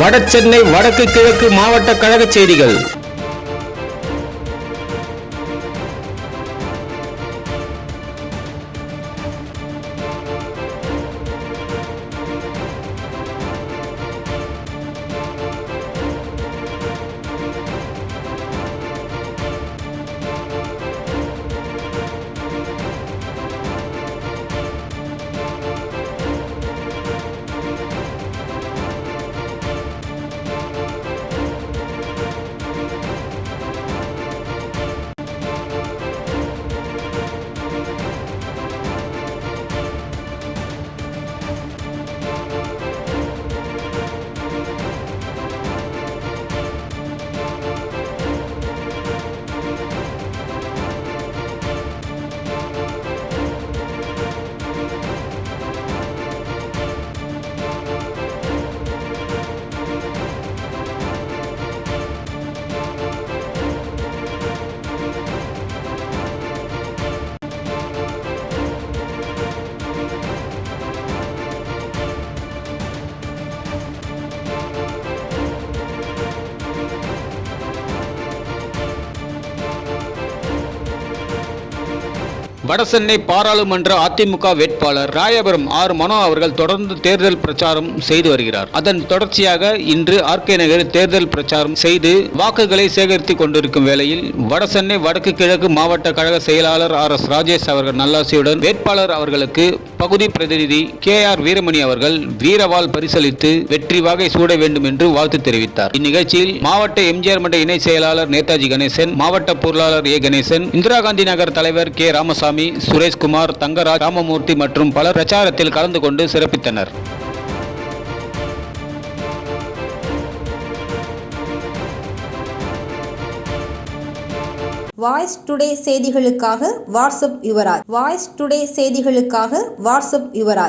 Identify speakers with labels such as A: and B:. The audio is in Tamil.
A: வடசென்னை வடக்கு கிழக்கு மாவட்ட கழக செய்திகள். Thank you வடசென்னை பாராளுமன்ற அதிமுக வேட்பாளர் ராயபுரம் ஆர் மனோ அவர்கள் தொடர்ந்து தேர்தல் பிரச்சாரம் செய்து வருகிறார். அதன் தொடர்ச்சியாக இன்று ஆர்கே நகர் தேர்தல் பிரச்சாரம் செய்து வாக்குகளை சேகரித்துக் கொண்டிருக்கும் வேளையில் வடசென்னை வடக்கு கிழக்கு மாவட்ட கழக செயலாளர் ஆர் எஸ் ராஜேஷ் அவர்கள் நல்லாசியுடன் வேட்பாளர் அவர்களுக்கு பகுதி பிரதிநிதி கே ஆர் வீரமணி அவர்கள் வீரவால் பரிசளித்து வெற்றி வாகை சூட வேண்டும் என்று வாழ்த்து தெரிவித்தார். இந்நிகழ்ச்சியில் மாவட்ட எம்ஜிஆர் மன்ற இணை செயலாளர் நேதாஜி கணேசன் மாவட்ட பொருளாளர் ஏ கணேசன் இந்திரா காந்தி நகர் தலைவர் கே ராமசாமி சுரேஷ்குமார் தங்கராஜ் ராமமூர்த்தி மற்றும் பலர் பிரச்சாரத்தில் கலந்து கொண்டு சிறப்பித்தனர்.
B: வாய்ஸ் டுடே செய்திகளுக்காக வாட்ஸ்அப் யுவராஜ். வாய்ஸ் டுடே செய்திகளுக்காக வாட்ஸ்அப் யுவராஜ்.